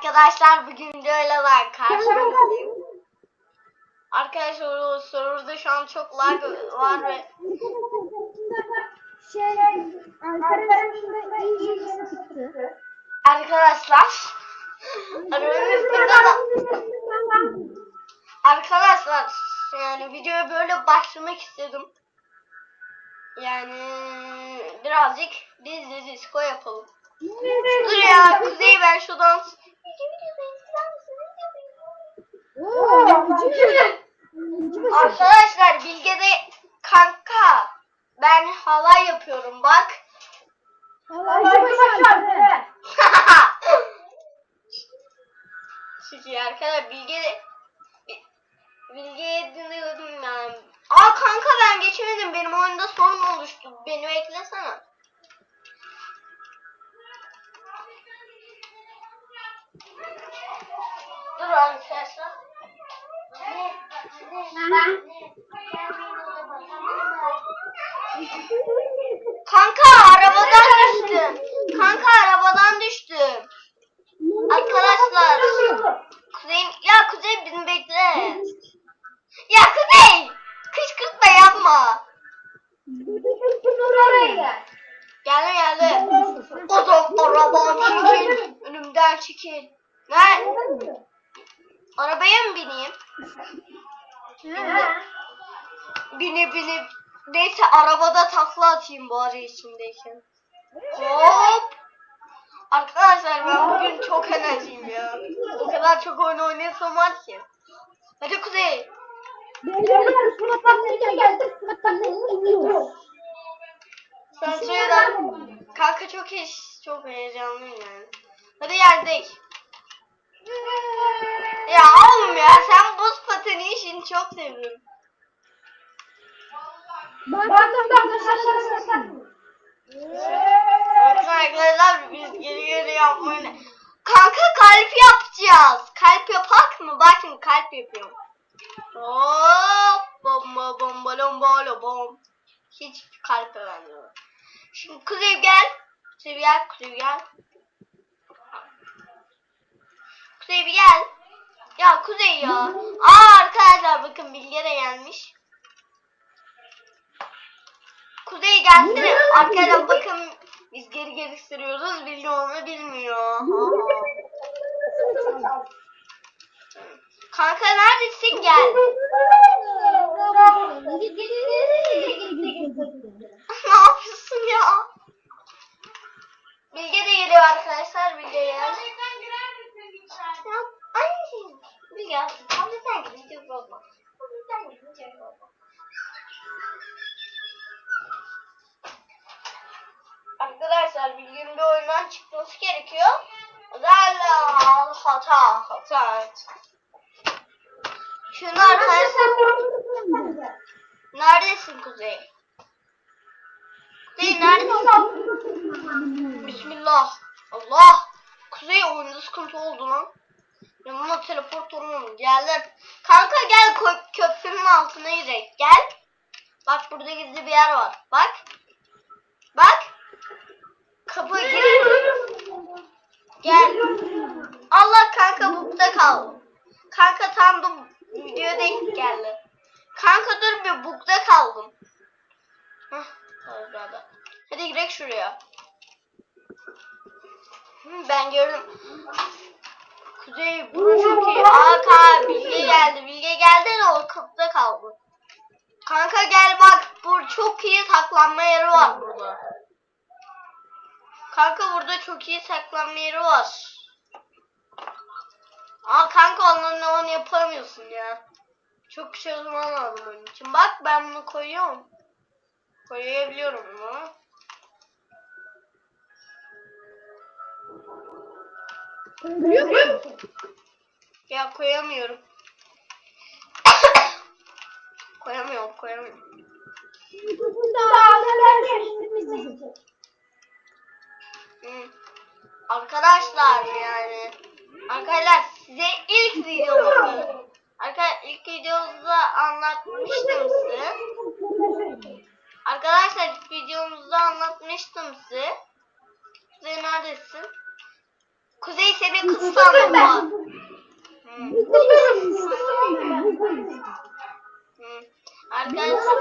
arkadaşlar bugün ben karşınızdayım. Arkadaşlar o şu an çok lag var ve Şey, iyice arkadaşlar da arkadaşlar yani videoya böyle başlamak istedim. Yani birazcık biz de disco yapalım. Dur ya Kuzey ben şu Arkadaşlar Bilge'de kanka ben halay yapıyorum bak. Başı Alperen. Çünkü arkadaşlar Bilge Bilge'ye dinliyordum yani. Aa kanka ben geçemedim. Benim oyunda sorun oluştu. Beni beklesene. Dur arkadaşlar. Kanka arabadan düştüm. Kanka arabadan düştüm. Arkadaşlar. Kuzey, ya Kuzey beni bekle. Ya Kuzey! Kışkırtma yapma. Geldi geldi. O da arabam çekil. Önümden çekil. Ne? Arabaya mı bineyim? Binip binip. Neyse arabada takla atayım bari içindeyken. Hop. Arkadaşlar ben bugün çok enerjiyim ya. O kadar çok oyun oynayasım var ki. Hadi Kuzey. Suratlarına iniyor. Sen söyle. Kanka çok iş, çok heyecanlıyım yani. Hadi yerdik. Ya oğlum ya sen işini çok seviyorum. Arkadaşlar. Bakın arkadaşlar biz geri geri yapmayı Kanka kalp yapacağız. Kalp yapak mı? Bakın kalp yapıyorum. Hop bomba bomba lomba bom. Hiç kalp vermiyor. Şimdi Kuzey gel. Kuzey gel. Kuzey gel. Kuzey gel. Ya Kuzey ya. Aa arkadaşlar bakın Bilge de gelmiş. Kuzey gelsene. Arkadan bakın biz geri geri sürüyoruz. Bilge onu bilmiyor. Kanka neredesin gel. ne yapıyorsun ya? Bilge de geliyor arkadaşlar. Bilge gel. Ya, Ay, Bilge abi sen sen gidince bozma. Arkadaşlar Bilge'nin bir oyundan çıkması gerekiyor. Zalla hata hata. evet. Şunu arkadaşlar neredesin Kuzey? Kuzey neredesin? Bismillah. Allah. Kuzey oyunda sıkıntı oldu lan. Yanıma teleport olmam. Geldim. Kanka gel kö- köprünün altına girek. Gel. Bak burada gizli bir yer var. Bak. Bak. Kapı gir. Gel. Allah kanka bukta kaldım. Kanka tam da video denk geldi. Kanka dur bir bukta kaldım. Hah. Hadi girek şuraya. Ben gördüm. Kuzey bura çok iyi. Aa ka Bilge geldi. Bilge geldi de o kapıda kaldı. Kanka gel bak. Bu çok iyi saklanma yeri var burada. Kanka burada çok iyi saklanma yeri var. Aa kanka onunla onu yapamıyorsun ya. Çok şey zaman lazım onun için. Bak ben bunu koyuyorum. Koyabiliyorum bunu. Ya koyamıyorum. koyamıyorum, koyamıyorum. Hı. Arkadaşlar yani. Arkadaşlar size ilk videomuzda Arkadaşlar ilk videomuzda anlatmıştım size. Arkadaşlar ilk videomuzda anlatmıştım size. Kuzey neredesin? İstiyoruz. Hı. Arkadaşlar.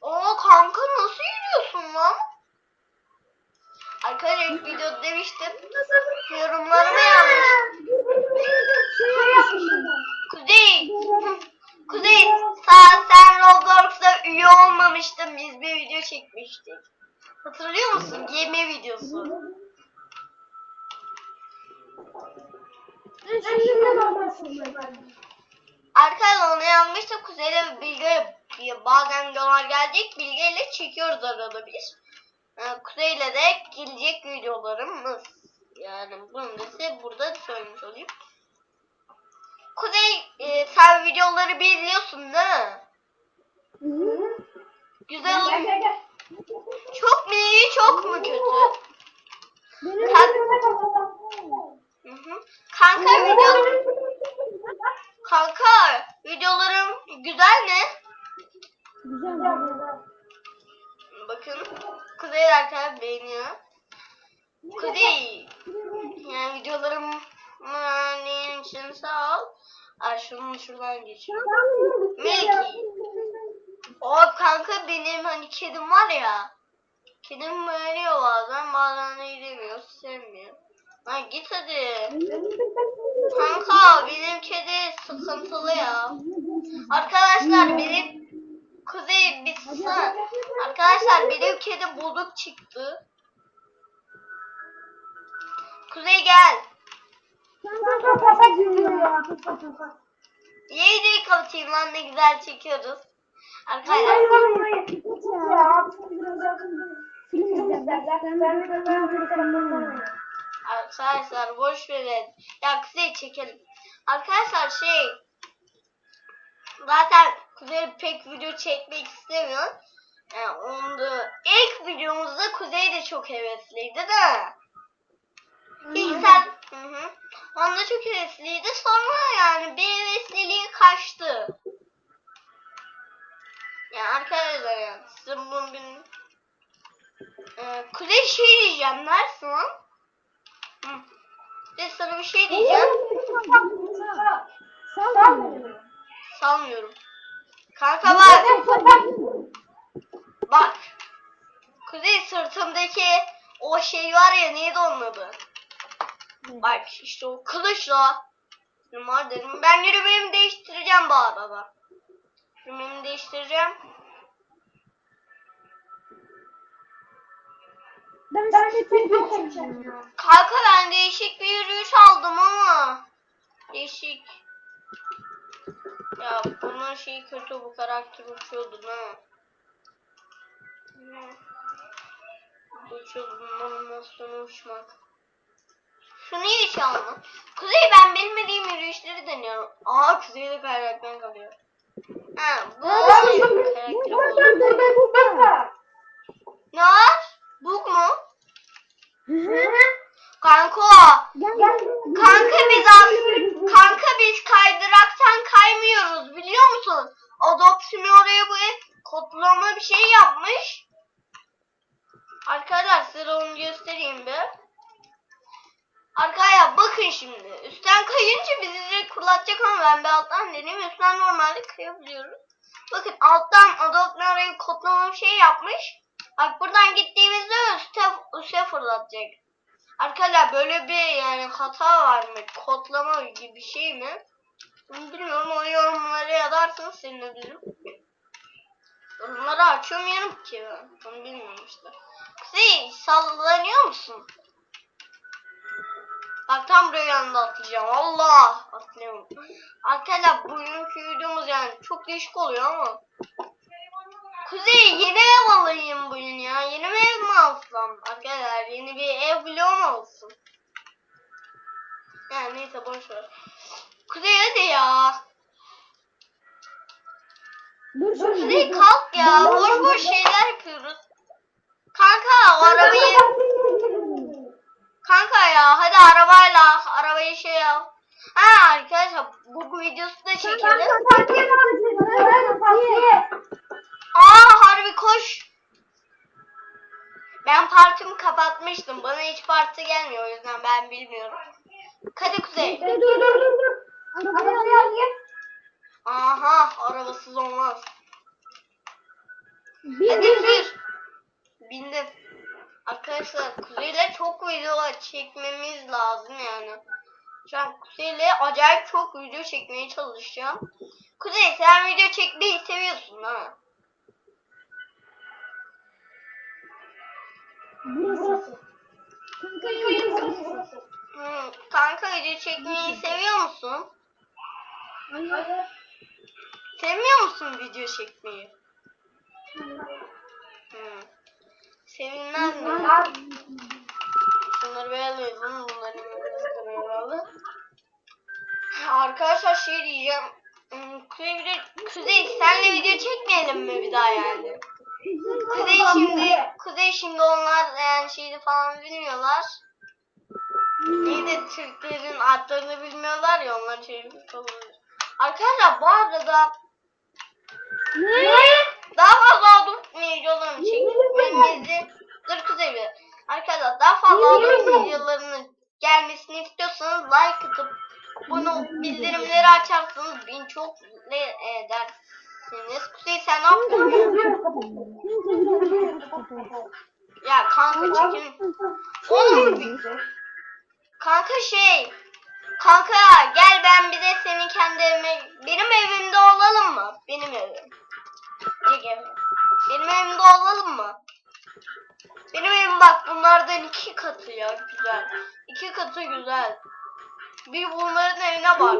Oo kanka nasıl yürüyorsun lan? Arkadaşlar ilk videoda demiştim. Yorumlarıma yazmış. Kuzey. Kuzey sen, sen Roblox'ta üye olmamıştın. Biz bir video çekmiştik. Hatırlıyor musun? Gemi videosu. Arkadaşlar onu yazmıştım. Kuzey'le Bilge bazen videolar gelecek. Bilge ile çekiyoruz arada biz. Ee, Kuzey'le de gelecek videolarımız. Yani bunu da size burada söylemiş olayım. Kuzey e, sen videoları bir izliyorsun değil mi? Güzel oluyor. Çok mu iyi çok mu kötü? Hı hı. Kanka video kanka videolarım güzel mi? Bakın Kuzey arkadaşlar beğeniyor. Kuzey yani videolarım yani için sağ ol. Ay şunu şuradan geçiyorum. Meleki. O kanka benim hani kedim var ya. Kedim veriyor bazen bazen de gidemiyor sevmiyor. Lan git hadi. Kanka benim kedi sıkıntılı ya. Arkadaşlar benim Kuzey bir susana. Arkadaşlar benim kedi bozuk çıktı. Kuzey gel. Yayını kapatayım lan ne güzel çekiyoruz. Arkadaşlar Arkadaşlar boş verin. Ya Kuzey çekelim. Arkadaşlar şey zaten Kuzey pek video çekmek istemiyor. Yani onda ilk videomuzda Kuzey de çok hevesliydi de. İlk sen hı hı. Onda çok hevesliydi. Sonra yani bir hevesliliği kaçtı. Yani arkadaşlar yani bunu bir ee, Kuzey şey diyeceğim. Neresin lan? Kuzey sana bir şey diyeceğim. Salmıyorum. Kanka bak. Bak. Kuzey sırtımdaki o şey var ya neydi onun adı? Bak işte o kılıçla. Numara dedim. Ben yürümemi değiştireceğim bu arada. Yürümemi değiştireceğim. Ben seni çekeceğim. Kanka ben değişik bir yürüyüş aldım ama. Değişik. Ya bunun şeyi kötü bu karakter uçuyordu ha. Ne? Uçuyordu bunun nasıl uçmak. Şunu hiç alma. Kuzey ben bilmediğim yürüyüşleri deniyorum. Aa Kuzey de karakterden kalıyor. Ha bu şey karakter oldu. Ne var? Bug mu? Kanka. Kanka biz as- kanka biz kaydıraktan kaymıyoruz biliyor musun? Adopsimi oraya bu kodlama bir şey yapmış. Arkadaşlar onu göstereyim bir. Arkadaşlar bakın şimdi. Üstten kayınca bizi direkt fırlatacak ama ben bir alttan deneyim. Üstten normalde kayabiliyoruz. Bakın alttan Adobe oraya kodlama bir şey yapmış. Bak buradan gittiğimizde üste, üste fırlatacak. Arkadaşlar böyle bir yani hata var mı? Kodlama gibi bir şey mi? Bunu bilmiyorum. O yorumlara yazarsanız sevinirim. Yorumları açamıyorum ki ben. Onu bilmiyorum işte. Kuzey sallanıyor musun? Bak tam buraya yanında atlayacağım. Allah! Atlayamam. Arkadaşlar bugünkü videomuz yani çok değişik oluyor ama. Kuzey yeni ev alayım bugün ya. Yeni bir ev mi alsam? Arkadaşlar yeni bir ev mu olsun? Yani neyse boş ver. Kuzey hadi ya. Dur şöyle. Kuzey kalk ya. Boş boş şeyler yapıyoruz. Kanka arabayı kanka ya hadi arabayla arabayı şey al. Ha arkadaşlar bu videosu da çekelim. Aa harbi koş. Ben partimi kapatmıştım. Bana hiç parti gelmiyor o yüzden ben bilmiyorum. Hadi Kuzey. Dur dur dur dur. Arabayı alayım. Aha arabasız olmaz. Bir Hadi bir. sür. Bindim. Arkadaşlar Kuzey'le çok video çekmemiz lazım yani. Şu an Kuzey'le acayip çok video çekmeye çalışacağım. Kuzey sen video çekmeyi seviyorsun ha? Burası. Kanka yürü burası. Hmm, kanka video çekmeyi seviyor musun? Hayır. Sevmiyor musun video çekmeyi? Hmm. Sevinmez mi? Şunları beğenmedim. Bunları beğenmedim. Arkadaşlar şey diyeceğim. Hmm, Kuzey, Kuzey senle video çekmeyelim mi bir daha yani? Kuzey şimdi Kuzey şimdi onlar yani şeyi falan bilmiyorlar. İyi de Türklerin adlarını bilmiyorlar ya onlar şey falan. Arkadaşlar bu arada Ne? daha fazla adım videolarını çekmemizi dur Kuzey bir. Arkadaşlar daha fazla adım videolarının gelmesini istiyorsanız like atıp bunu bildirimleri açarsanız beni çok mutlu edersiniz. Kuzey sen ne yapıyorsun? Ya kanka çekin. Oğlum kanka şey. Kanka gel ben bir de senin kendi evime benim evimde olalım mı? Benim evim. Evim. Benim evimde olalım mı? Benim evim bak bunlardan iki katı ya güzel. İki katı güzel. Bir bunların evine bak.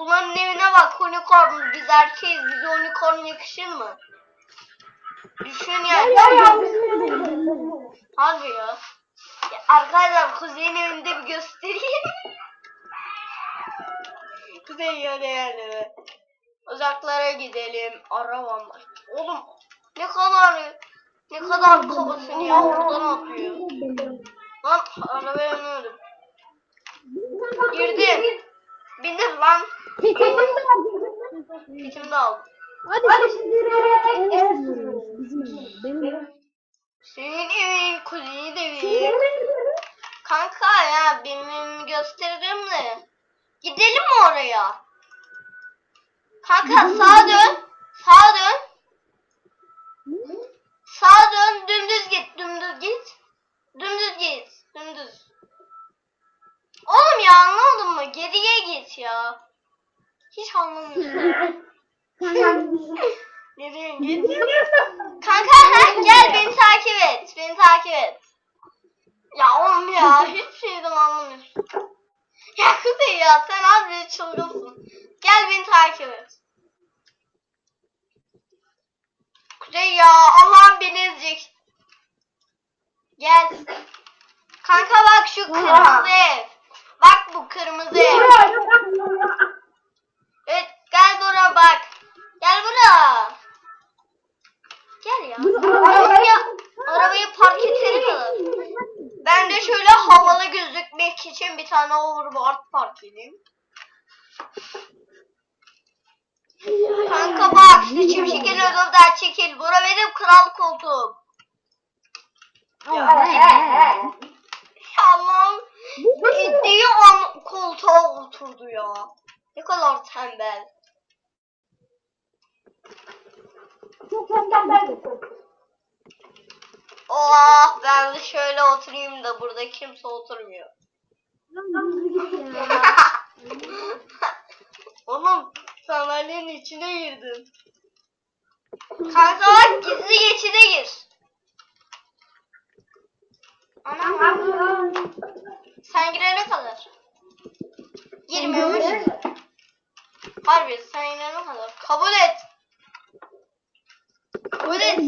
Bunların evine bak unicorn biz erkeğiz bize unicorn yakışır mı? Düşün yani. Harbi ya. ya arkadaşlar Kuzey'in evinde bir göstereyim. Kuzey yani yani. Uzaklara gidelim. Arabam var. Oğlum ne kadar ne kadar kabasın ya oradan atıyor. Lan arabaya biniyordum. Girdim. Bindim lan. Bitimde aldım. Hadi şimdi eve gidiyoruz. Bizim eve. Benim. Senin evin, kuzenin evi. Kanka ya benim gösteririm de. Gidelim mi oraya? Kanka sağa dön. Sağa dön. Sağa dön. Dümdüz git. Dümdüz git. Dümdüz git. Dümdüz. Oğlum ya anlamadın mı? Geriye git ya. Hiç anlamıyorum. Geriye git. Kanka ha, gel beni takip et. Beni takip et. Ya oğlum ya hiçbir şeyden anlamıyorsun. Ya Kuzey ya sen az bir çılgınsın. Gel beni takip et. Kuzey ya Allah'ım beni ezecek. Gel. Kanka bak şu kırmızı ev. Bak bu kırmızı ev. Evet gel buraya bak. Gel buraya. Gel ya. Arabayı, arabayı park kadar. Ben de şöyle havalı gözükmek için bir tane overboard park edeyim. Kanka bak şu çimşekin ödümden çekil. Bura benim kral koltuğum. Allah'ım. Ettiği an koltuğa oturdu ya. Ne kadar tembel. Oh ben de şöyle oturayım da burada kimse oturmuyor. Oğlum sandalyenin içine girdim. Kanka bak gizli geçide gir. Anam sen girene kadar. Girmiyormuş. Harbi sen girene kadar. Kabul et. Kabul et.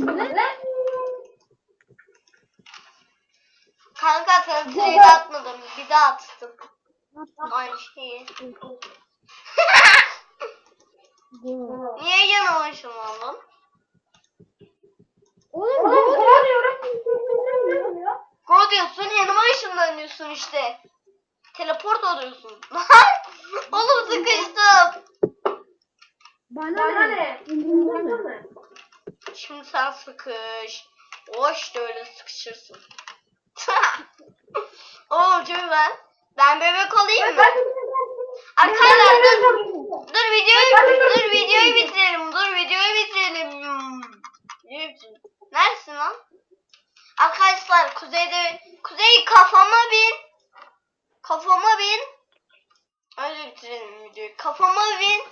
Kanka trade atmadım. Bir daha attım. Aynı şeyi. Niye yanıma ışınlandın? Oğlum ne Go diyorsun yanıma ışınlanıyorsun işte. Teleport oluyorsun. Oğlum sıkıştım. Bana ne? İndirdin mi? Şimdi sen sıkış. O işte öyle sıkışırsın. Oğlum çünkü ben Ben bebek olayım mı? Arkadaşlar dur. Dur videoyu dur videoyu bitirelim. Dur videoyu bitirelim. Hmm. Videoyu bitirelim. Neredesin lan? Arkadaşlar kuzeyde kuzey kafama bin. Kafama bin. Öyle bitirelim videoyu. Kafama bin.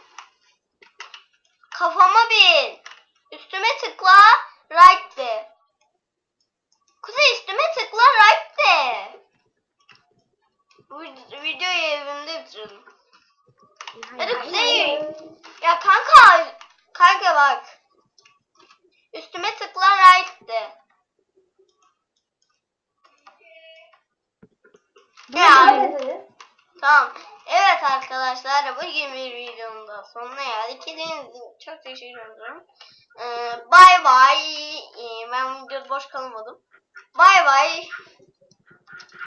Kafama bin. Üstüme tıkla. Right de. Kuzey üstüme tıkla right de. Videoyu evimde bitirelim. Hadi Kuzey. Ya kanka. Kanka bak. Üstüme tıkla right de. Ya. Tamam. Evet arkadaşlar bugün bir videonun da sonuna geldik. İzlediğiniz için çok teşekkür ederim. Ee, Bay bay. Ee, Ben videoda boş kalmadım. Bay bay.